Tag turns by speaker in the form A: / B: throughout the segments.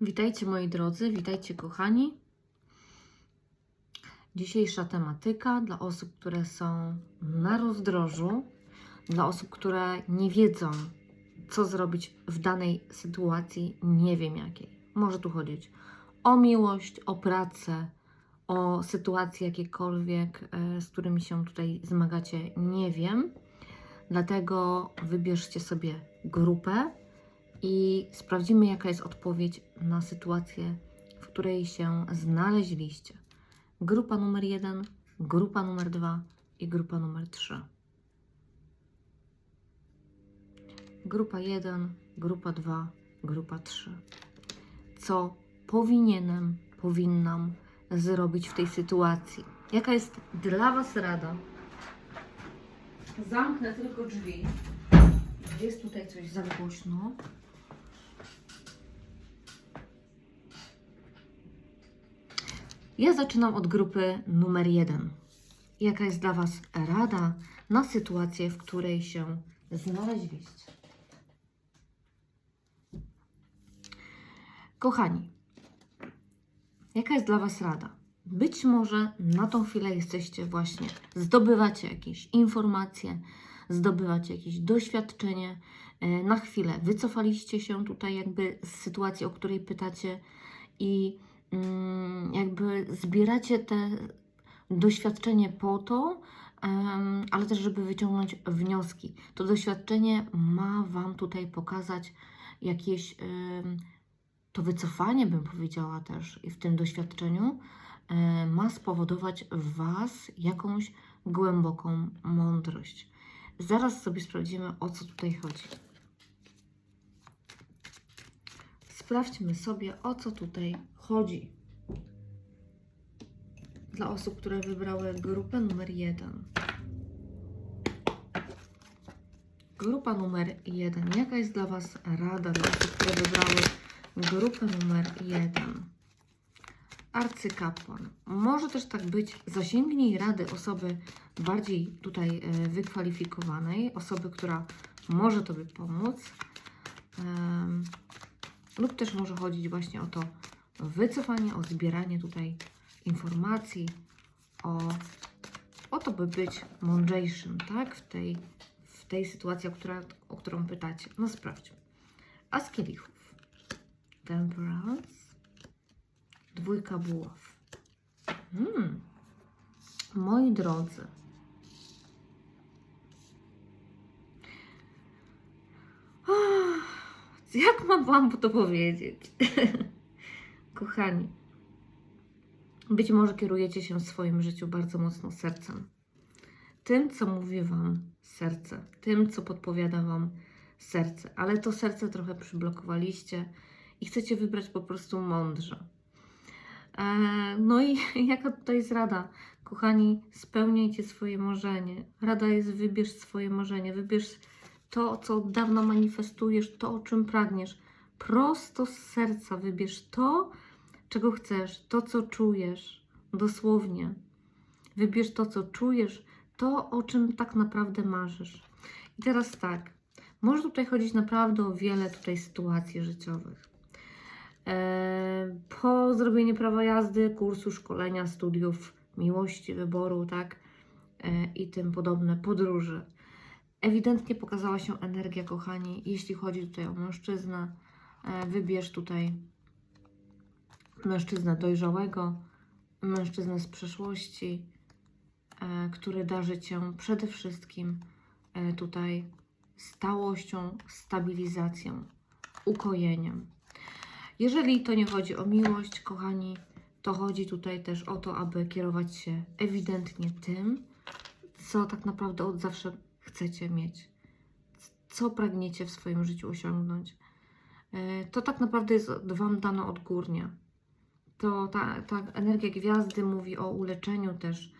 A: Witajcie moi drodzy, witajcie kochani. Dzisiejsza tematyka dla osób, które są na rozdrożu, dla osób, które nie wiedzą, co zrobić w danej sytuacji, nie wiem jakiej. Może tu chodzić o miłość, o pracę, o sytuacje jakiekolwiek, e, z którymi się tutaj zmagacie, nie wiem. Dlatego wybierzcie sobie grupę i sprawdzimy, jaka jest odpowiedź na sytuację, w której się znaleźliście. Grupa numer jeden, grupa numer dwa i grupa numer trzy. Grupa jeden, grupa dwa, grupa trzy. Co powinienem, powinnam zrobić w tej sytuacji? Jaka jest dla Was rada? Zamknę tylko drzwi. Jest tutaj coś za głośno. Ja zaczynam od grupy numer jeden. Jaka jest dla Was rada na sytuację, w której się znaleźliście? Kochani, jaka jest dla Was rada? Być może na tą chwilę jesteście właśnie, zdobywacie jakieś informacje, zdobywacie jakieś doświadczenie. E, Na chwilę wycofaliście się tutaj jakby z sytuacji, o której pytacie i jakby zbieracie te doświadczenie po to, ale też, żeby wyciągnąć wnioski. To doświadczenie ma Wam tutaj pokazać jakieś to wycofanie, bym powiedziała też, i w tym doświadczeniu e, ma spowodować w Was jakąś głęboką mądrość. Zaraz sobie sprawdzimy, o co tutaj chodzi. Sprawdźmy sobie, o co tutaj chodzi. Dla osób, które wybrały grupę numer jeden. Grupa numer jeden. Jaka jest dla Was rada dla osób, które wybrały grupę numer jeden? Arcykapłan. Może też tak być, zasięgnij rady osoby bardziej tutaj e, wykwalifikowanej, osoby, która może Tobie pomóc. Lub też może chodzić właśnie o to wycofanie, o zbieranie tutaj informacji, o, o to, by być mądrzejszym, tak? W tej, w tej sytuacji, o, która, o którą pytacie. No sprawdźmy. As kielichów. Temperance. Dwójka buław. Hmm. Moi drodzy. Jak mam Wam to powiedzieć? Kochani, być może kierujecie się w swoim życiu bardzo mocno sercem. Tym, co mówi Wam serce, tym, co podpowiada Wam serce, ale to serce trochę przyblokowaliście i chcecie wybrać po prostu mądrze. E, No i jaka tutaj jest rada? Kochani, spełniajcie swoje marzenie. Rada jest wybierz swoje marzenie, wybierz to, co od dawna manifestujesz, to, o czym pragniesz. Prosto z serca wybierz to, czego chcesz, to, co czujesz, dosłownie. Wybierz to, co czujesz, to, o czym tak naprawdę marzysz. I teraz tak, może tutaj chodzić naprawdę o wiele tutaj sytuacji życiowych. E, po zrobieniu prawa jazdy, kursu, szkolenia, studiów, miłości, wyboru, tak, e, i tym podobne, podróży. Ewidentnie pokazała się energia, kochani, jeśli chodzi tutaj o mężczyznę. E, wybierz tutaj mężczyznę dojrzałego, mężczyznę z przeszłości, e, który darzy Cię przede wszystkim e, tutaj stałością, stabilizacją, ukojeniem. Jeżeli to nie chodzi o miłość, kochani, to chodzi tutaj też o to, aby kierować się ewidentnie tym, co tak naprawdę od zawsze chcecie mieć, co pragniecie w swoim życiu osiągnąć. E, To tak naprawdę jest Wam dane odgórnie. To ta, ta energia gwiazdy mówi o uleczeniu też,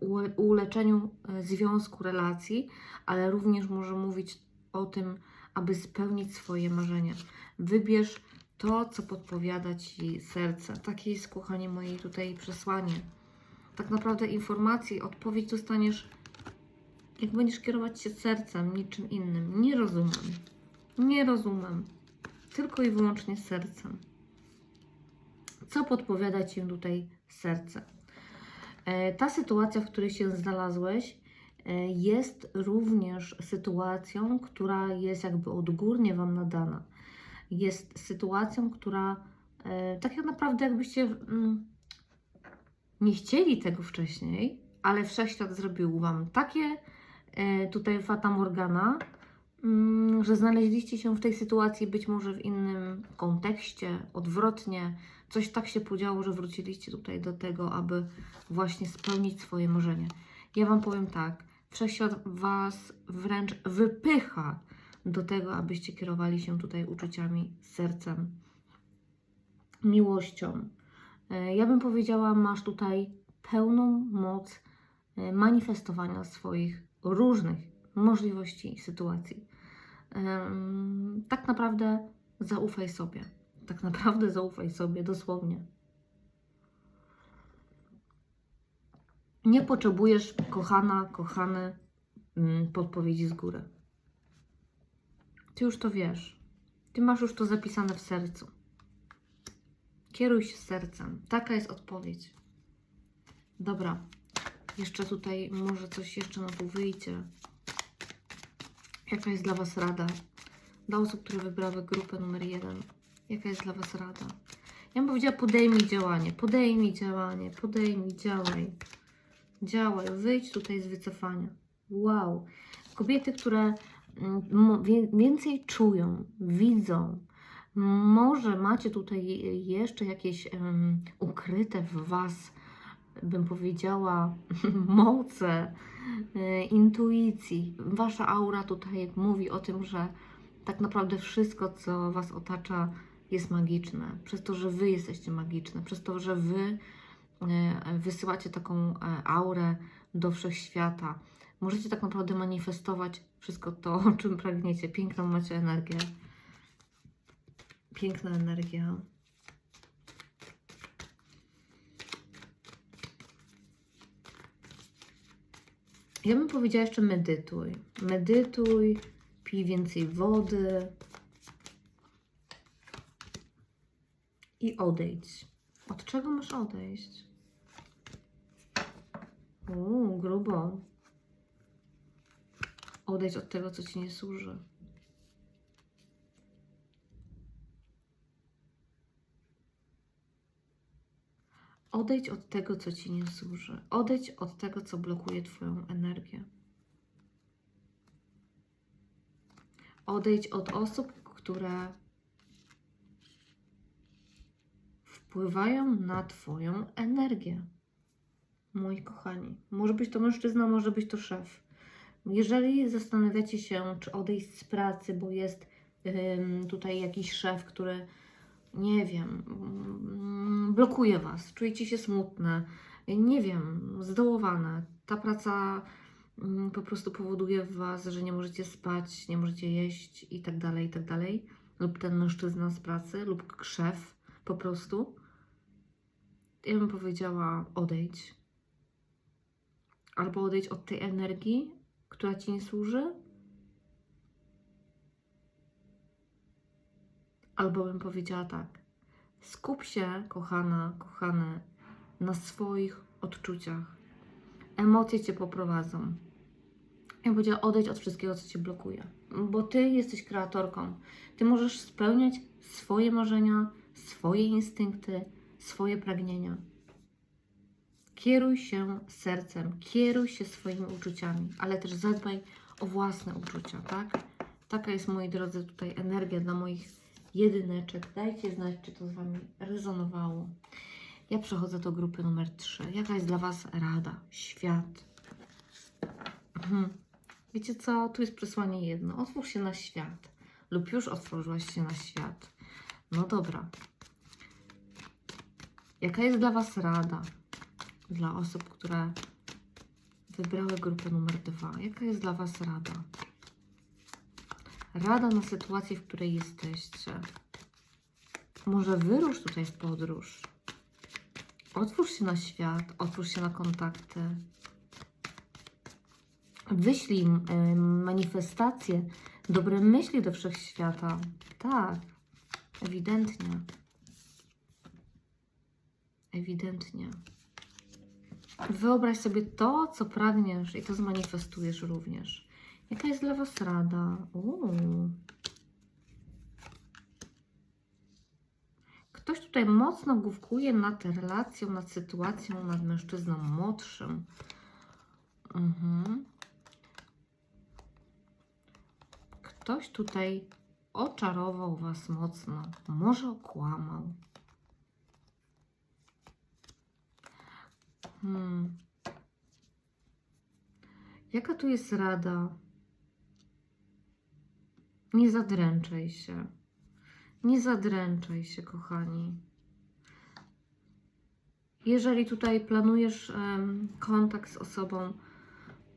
A: ule- uleczeniu e, związku, relacji, ale również może mówić o tym, aby spełnić swoje marzenia. Wybierz to, co podpowiada Ci serce. Takie jest, kochanie moje, tutaj przesłanie. Tak naprawdę informacji, odpowiedź dostaniesz, jak będziesz kierować się sercem, niczym innym. Nie rozumiem. Nie rozumiem. tylko i wyłącznie sercem. Co podpowiada Ci tutaj serce? E, Ta sytuacja, w której się znalazłeś, e, jest również sytuacją, która jest jakby odgórnie Wam nadana. Jest sytuacją, która e, tak naprawdę jakbyście mm, nie chcieli tego wcześniej, ale wszechświat zrobił Wam takie tutaj Fata Morgana, że znaleźliście się w tej sytuacji być może w innym kontekście, odwrotnie. Coś tak się podziało, że wróciliście tutaj do tego, aby właśnie spełnić swoje marzenie. Ja Wam powiem tak, wszechświat Was wręcz wypycha do tego, abyście kierowali się tutaj uczuciami, sercem, miłością. E, Ja bym powiedziała, masz tutaj pełną moc e, manifestowania swoich różnych możliwości sytuacji. Tak naprawdę zaufaj sobie. Tak naprawdę zaufaj sobie, dosłownie. Nie potrzebujesz, kochana, kochany, mm, podpowiedzi z góry. Ty już to wiesz. Ty masz już to zapisane w sercu. Kieruj się sercem. Taka jest odpowiedź. Dobra. Jeszcze tutaj może coś jeszcze na dół wyjdzie. Jaka jest dla Was rada? Dla osób, które wybrały grupę numer jeden. Jaka jest dla Was rada? Ja bym powiedziała, podejmij działanie, podejmij działanie, podejmij, działaj. Działaj, wyjdź tutaj z wycofania. Wow. Kobiety, które mm, więcej czują, widzą, może macie tutaj je- jeszcze jakieś em, ukryte w Was, bym powiedziała, moce, intuicji. Wasza aura tutaj mówi o tym, że tak naprawdę wszystko, co Was otacza, jest magiczne. Przez to, że Wy jesteście magiczne, przez to, że Wy e, wysyłacie taką e, aurę do wszechświata. Możecie tak naprawdę manifestować wszystko to, o czym pragniecie. Piękną macie energię. Piękna energia. Ja bym powiedziała jeszcze medytuj. Medytuj, pij więcej wody i odejdź. Od czego masz odejść? Uuu, grubo. Odejdź od tego, co ci nie służy. Odejdź od tego, co ci nie służy. Odejdź od tego, co blokuje Twoją energię. Odejdź od osób, które wpływają na Twoją energię. Moi kochani, może być to mężczyzna, może być to szef. Jeżeli zastanawiacie się, czy odejść z pracy, bo jest ym, tutaj jakiś szef, który nie wiem, blokuje Was, czujecie się smutne, nie wiem, zdołowane. Ta praca mm, po prostu powoduje w Was, że nie możecie spać, nie możecie jeść i tak dalej, i tak dalej. Lub ten mężczyzna z pracy, lub szef po prostu. Ja bym powiedziała, odejdź. Albo odejdź od tej energii, która Ci nie służy, Albo bym powiedziała tak. Skup się, kochana, kochany, na swoich odczuciach. Emocje cię poprowadzą. Ja powiedziała, odejdź od wszystkiego, co cię blokuje. Bo ty jesteś kreatorką. Ty możesz spełniać swoje marzenia, swoje instynkty, swoje pragnienia. Kieruj się sercem, kieruj się swoimi uczuciami, ale też zadbaj o własne uczucia, tak? Taka jest, moi drodzy, tutaj energia dla moich jedyneczek. Dajcie znać, czy to z Wami rezonowało. Ja przechodzę do grupy numer 3. Jaka jest dla Was rada? Świat. Mhm. Wiecie co? Tu jest przesłanie jedno. Otwórz się na świat. Lub już otworzyłaś się na świat. No dobra. Jaka jest dla Was rada? Dla osób, które wybrały grupę numer 2. Jaka jest dla Was rada? Rada na sytuację, w której jesteście. Może wyrusz tutaj w podróż. Otwórz się na świat, otwórz się na kontakty. Wyślij y, manifestacje, dobre myśli do wszechświata. Tak. Ewidentnie. Ewidentnie. Wyobraź sobie to, co pragniesz i to zmanifestujesz również. Jaka jest dla Was rada? Uuu. Ktoś tutaj mocno główkuje nad relacją, nad sytuacją, nad mężczyzną młodszym. Mhm. Ktoś tutaj oczarował Was mocno, może okłamał. Hmm. Jaka tu jest rada? Nie zadręczaj się. Nie zadręczaj się, kochani. Jeżeli tutaj planujesz em, kontakt z osobą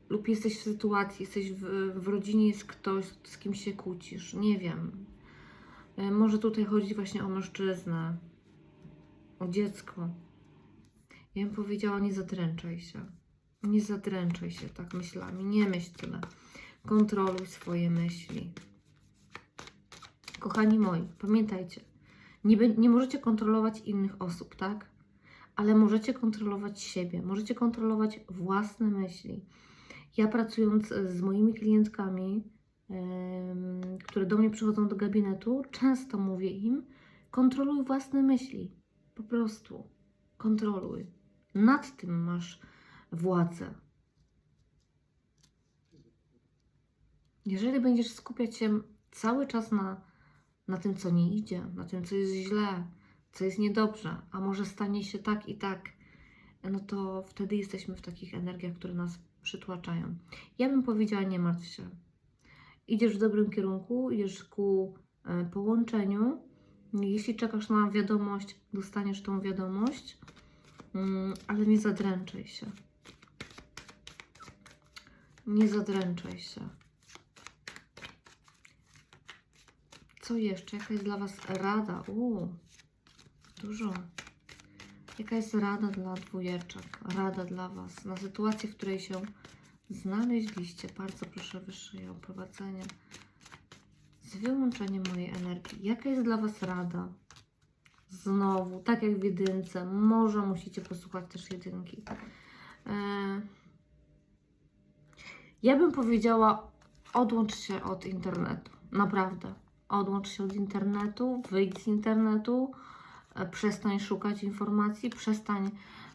A: lub jesteś w sytuacji, jesteś w, w rodzinie, jest ktoś, z kim się kłócisz, nie wiem. E, Może tutaj chodzi właśnie o mężczyznę, o dziecko. Ja bym powiedziała, nie zadręczaj się. Nie zadręczaj się tak myślami, nie myśl tyle. Kontroluj swoje myśli. Kochani moi, pamiętajcie, nie, nie możecie kontrolować innych osób, tak? Ale możecie kontrolować siebie, możecie kontrolować własne myśli. Ja pracując e, z moimi klientkami, em, które do mnie przychodzą do gabinetu, często mówię im: kontroluj własne myśli. Po prostu kontroluj. Nad tym masz władzę. Jeżeli będziesz skupiać się cały czas na, na tym, co nie idzie, na tym, co jest źle, co jest niedobrze, a może stanie się tak i tak, no to wtedy jesteśmy w takich energiach, które nas przytłaczają. Ja bym powiedziała, nie martw się. Idziesz w dobrym kierunku, idziesz ku e, połączeniu. Jeśli czekasz na wiadomość, dostaniesz tą wiadomość, Mm, ale nie zadręczaj się. Nie zadręczaj się. Co jeszcze? Jaka jest dla Was rada? Uuu, dużo. Jaka jest rada dla dwójeczek? Rada dla Was na sytuację, w której się znaleźliście. Bardzo proszę wyższe o prowadzenie. Z wyłączeniem mojej energii. Jaka jest dla Was rada? Znowu, tak jak w jedynce, może musicie posłuchać też jedynki. E, Ja bym powiedziała, odłącz się od internetu. Naprawdę. Odłącz się od internetu, wyjdź z internetu, e, przestań szukać informacji, przestań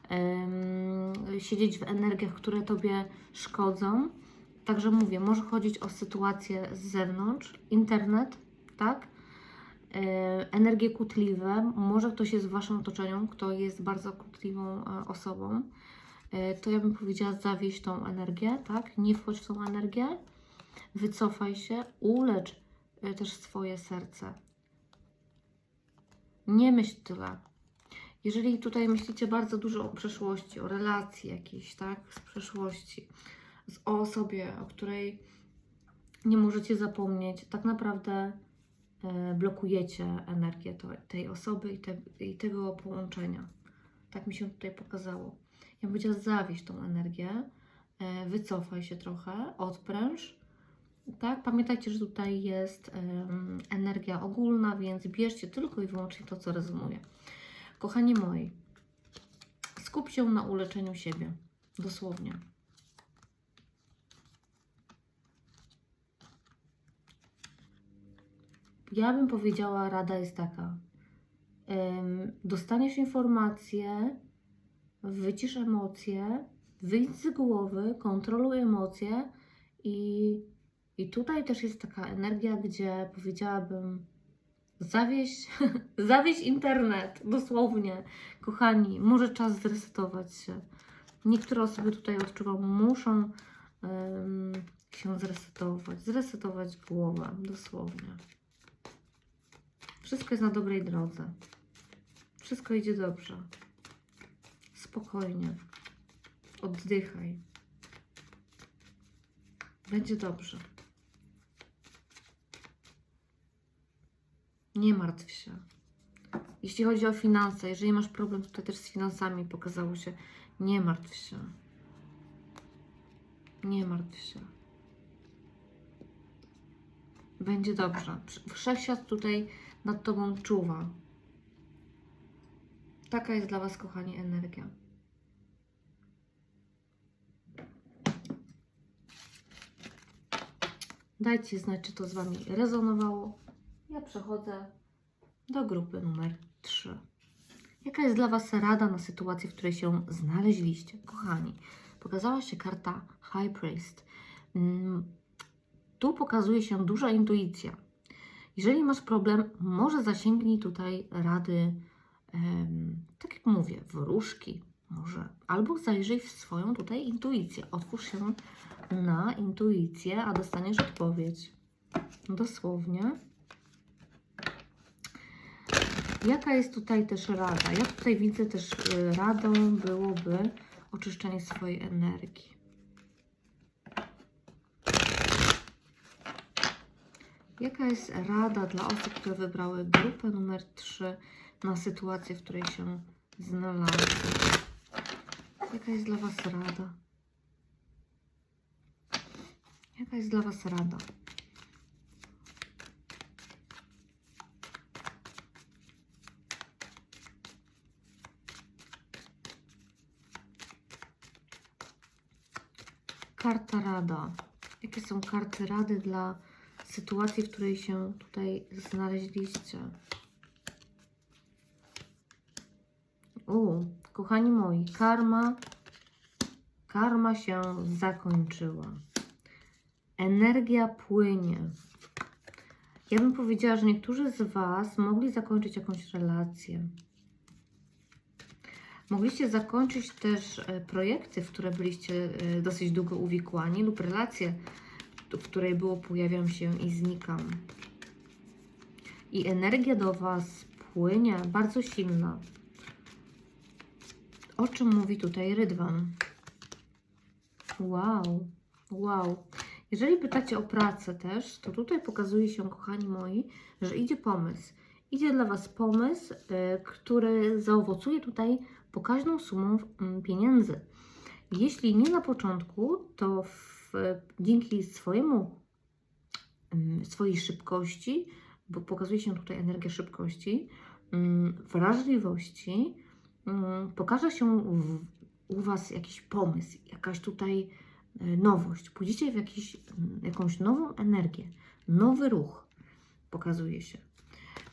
A: em, siedzieć w energiach, które tobie szkodzą. Także mówię, może chodzić o sytuację z zewnątrz, internet, tak? e, energie kłótliwe, może ktoś jest w Waszym otoczeniu, kto jest bardzo kłótliwą e, osobą, to ja bym powiedziała, zawieź tą energię, tak? Nie wchodź w tą energię, wycofaj się, ulecz też swoje serce. Nie myśl tyle. Jeżeli tutaj myślicie bardzo dużo o przeszłości, o relacji jakiejś, tak? Z przeszłości, z, o osobie, o której nie możecie zapomnieć, tak naprawdę e, blokujecie energię tej osoby i, te, i tego połączenia. Tak mi się tutaj pokazało. Ja bym powiedziała, zawieź tą energię, e, wycofaj się trochę, odpręż. Tak, pamiętajcie, że tutaj jest em, energia ogólna, więc bierzcie tylko i wyłącznie to, co rezonuje. Kochani moi, skup się na uleczeniu siebie. Dosłownie. Ja bym powiedziała, rada jest taka. Em, dostaniesz informację, wycisz emocje, wyjdź z głowy, kontroluj emocje i, i tutaj też jest taka energia, gdzie powiedziałabym zawieść, zawieść internet, dosłownie. Kochani, może czas zresetować się. Niektóre osoby tutaj odczuwam, muszą em, się zresetować, zresetować głowę, dosłownie. Wszystko jest na dobrej drodze. Wszystko idzie dobrze. Spokojnie. Oddychaj. Będzie dobrze. Nie martw się. Jeśli chodzi o finanse, jeżeli masz problem tutaj też z finansami, pokazało się, nie martw się. Nie martw się. Będzie dobrze. Wszechświat tutaj nad Tobą czuwa. Taka jest dla Was, kochani, energia. Dajcie znać, czy to z Wami rezonowało. Ja przechodzę do grupy numer 3. Jaka jest dla Was rada na sytuację, w której się znaleźliście? Kochani, pokazała się karta High Priest. Mm, Tu pokazuje się duża intuicja. Jeżeli masz problem, może zasięgnij tutaj rady, tak jak mówię, wróżki, może, albo zajrzyj w swoją tutaj intuicję. Otwórz się na intuicję, a dostaniesz odpowiedź. Dosłownie. Jaka jest tutaj też rada? Ja tutaj widzę też y, radą byłoby oczyszczenie swojej energii. Jaka jest rada dla osób, które wybrały grupę numer 3 na sytuację, w której się znalazły? Jaka jest dla Was rada? Jaka jest dla Was rada? Karta rada. Jakie są karty rady dla sytuacji, w której się tutaj znaleźliście? U, kochani moi, karma, karma się zakończyła. Energia płynie. Ja bym powiedziała, że niektórzy z Was mogli zakończyć jakąś relację. Mogliście zakończyć też e, projekty, w które byliście e, dosyć długo uwikłani, lub relacje, w której było pojawiam się i znikam. I energia do Was płynie bardzo silna. O czym mówi tutaj Rydwan? Wow, wow. Jeżeli pytacie o pracę też, to tutaj pokazuje się, kochani moi, że idzie pomysł. Idzie dla Was pomysł, y, który zaowocuje tutaj pokaźną sumą mm, pieniędzy. Jeśli nie na początku, to w, dzięki swojemu, mm, swojej szybkości, bo pokazuje się tutaj energia szybkości, mm, wrażliwości, pokaże się w, u Was jakiś pomysł, jakaś tutaj e, nowość. Pójdziecie w jakiś, jakąś nową energię, nowy ruch pokazuje się.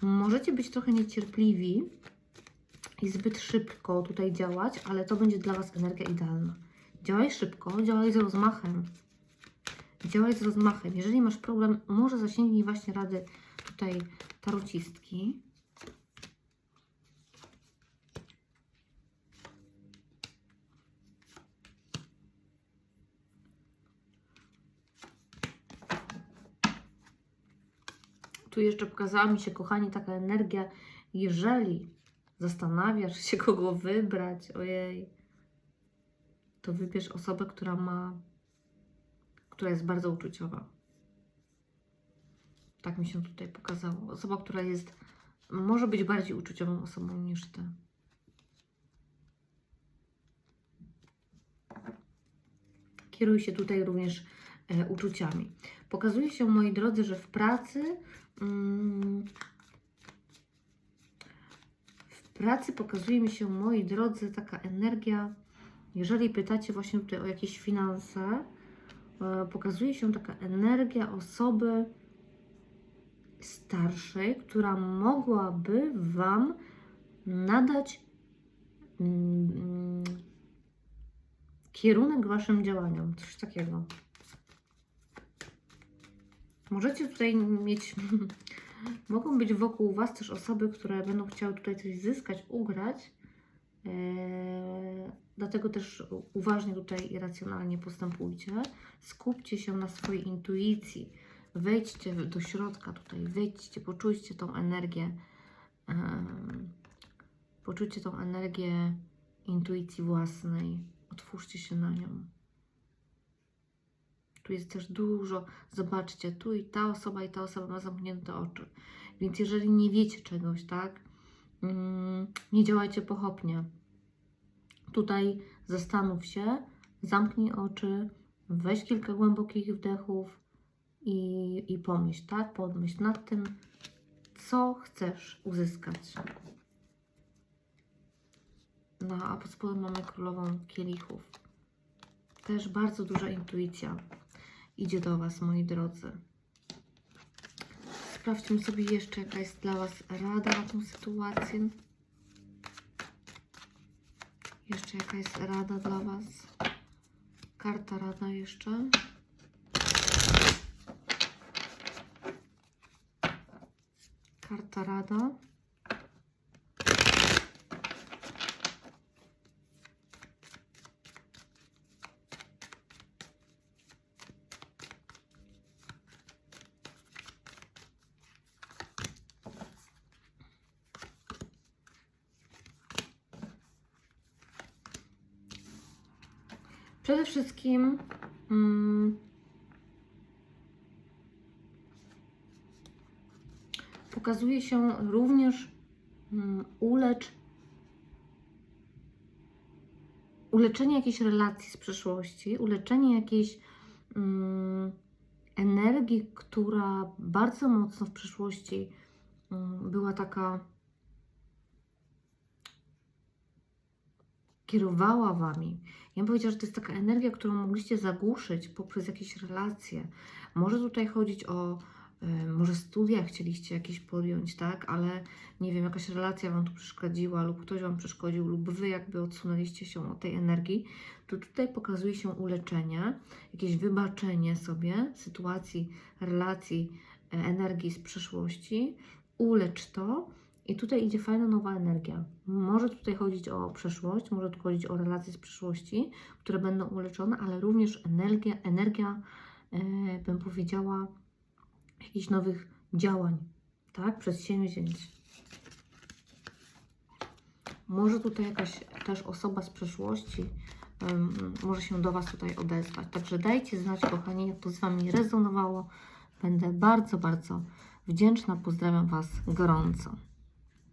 A: Możecie być trochę niecierpliwi i zbyt szybko tutaj działać, ale to będzie dla Was energia idealna. Działaj szybko, działaj z rozmachem. Działaj z rozmachem. Jeżeli masz problem, może zasięgnij właśnie rady tutaj tarocistki. Tu jeszcze pokazała mi się, kochani, taka energia, jeżeli zastanawiasz się, kogo wybrać, ojej, to wybierz osobę, która ma, która jest bardzo uczuciowa. Tak mi się tutaj pokazało. Osoba, która jest, może być bardziej uczuciową osobą niż ty. Kieruj się tutaj również e, uczuciami. Pokazuje się, moi drodzy, że w pracy. Mm, pracy pokazuje mi się, moi drodzy, taka energia. Jeżeli pytacie właśnie tutaj o jakieś finanse, e, pokazuje się taka energia osoby starszej, która mogłaby Wam nadać mm, kierunek Waszym działaniom. Coś takiego. Możecie tutaj mieć, mogą być wokół Was też osoby, które będą chciały tutaj coś zyskać, ugrać. Eee, dlatego też uważnie tutaj i racjonalnie postępujcie. Skupcie się na swojej intuicji. Wejdźcie do środka tutaj, wejdźcie, poczujcie tą energię. Poczujcie tą energię intuicji własnej. Otwórzcie się na nią. Tu jest też dużo. Zobaczcie, tu i ta osoba, i ta osoba ma zamknięte oczy. Więc jeżeli nie wiecie czegoś, tak, mm, nie działajcie pochopnie. Tutaj zastanów się, zamknij oczy, weź kilka głębokich wdechów i, i pomyśl, tak? Pomyśl nad tym, Co chcesz uzyskać? No, a pod spodem mamy królową kielichów. Też bardzo duża intuicja idzie do Was, moi drodzy. Sprawdźmy sobie jeszcze, jaka jest dla Was rada na tą sytuację. Jeszcze jaka jest rada dla Was? Karta rada jeszcze. Karta rada. Przede wszystkim mm, pokazuje się również mm, ulecz, uleczenie jakiejś relacji z przeszłości, uleczenie jakiejś mm, energii, która bardzo mocno w przeszłości mm, była taka kierowała wami. Ja bym powiedziała, że to jest taka energia, którą mogliście zagłuszyć poprzez jakieś relacje. Może tutaj chodzić o, y, może studia chcieliście jakieś podjąć, tak? Ale nie wiem, jakaś relacja wam tu przeszkodziła, lub ktoś wam przeszkodził, lub wy jakby odsunęliście się od tej energii. To tutaj pokazuje się uleczenie, jakieś wybaczenie sobie sytuacji, relacji, e, energii z przeszłości. Ulecz to i tutaj idzie fajna nowa energia. Może tutaj chodzić o przeszłość, może tu chodzić o relacje z przeszłości, które będą uleczone, ale również energia, energia e, bym powiedziała, jakichś nowych działań, tak? Przedsięwzięć. Może tutaj jakaś też osoba z przeszłości em, może się do Was tutaj odezwać. Także dajcie znać, kochani, jak to z Wami rezonowało. Będę bardzo, bardzo wdzięczna. Pozdrawiam Was gorąco.